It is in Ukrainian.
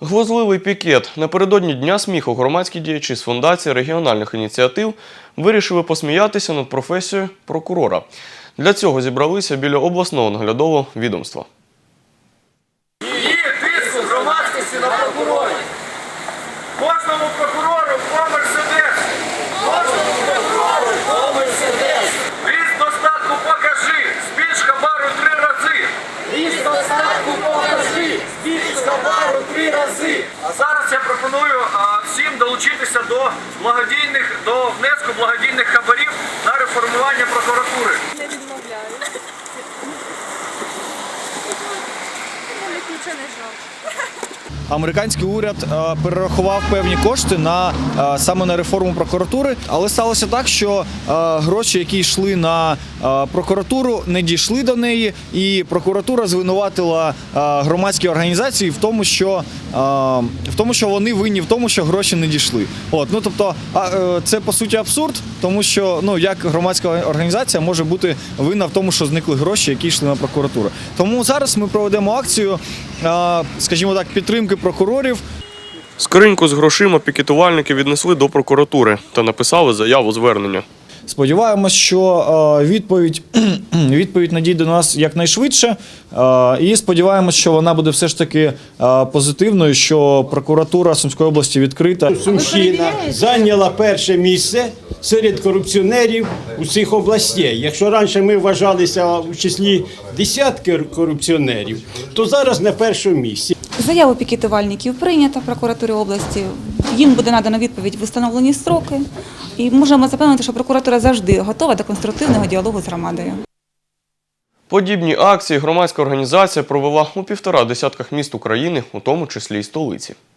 Гвозливий пікет. Напередодні Дня сміху громадські діячі з фундації регіональних ініціатив вирішили посміятися над професією прокурора. Для цього зібралися біля обласного наглядового відомства. Кожному прокурору по Мерседес. Благодійних, до внеску благодійних хабарів на реформування прокуратури. Не відмовляю. Навіть нічого не жалко. Американський уряд е, перерахував певні кошти на е, саме на реформу прокуратури, але сталося так, що е, гроші, які йшли на прокуратуру, не дійшли до неї, і прокуратура звинуватила громадські організації в тому, що в тому, що вони винні в тому, що гроші не дійшли. От ну тобто, а, це по суті абсурд, тому що ну як громадська організація може бути винна в тому, що зникли гроші, які йшли на прокуратуру. Тому зараз ми проведемо акцію, скажімо так, підтримки прокурорів. Скриньку з грошима пікетувальники віднесли до прокуратури та написали заяву звернення. Сподіваємось, що е, відповідь, відповідь надійде до нас якнайшвидше. Е, і сподіваємось, що вона буде все ж таки е, позитивною, що прокуратура Сумської області відкрита. Сумщина зайняла перше місце серед корупціонерів усіх областей. Якщо раніше ми вважалися у числі десятки корупціонерів, то зараз на першому місці. Заяву пікетувальників прийнята в прокуратурі області. Їм буде надано відповідь в установлені строки. І можемо запевнити, що прокуратура завжди готова до конструктивного діалогу з громадою. Подібні акції громадська організація провела у півтора десятках міст України, у тому числі й столиці.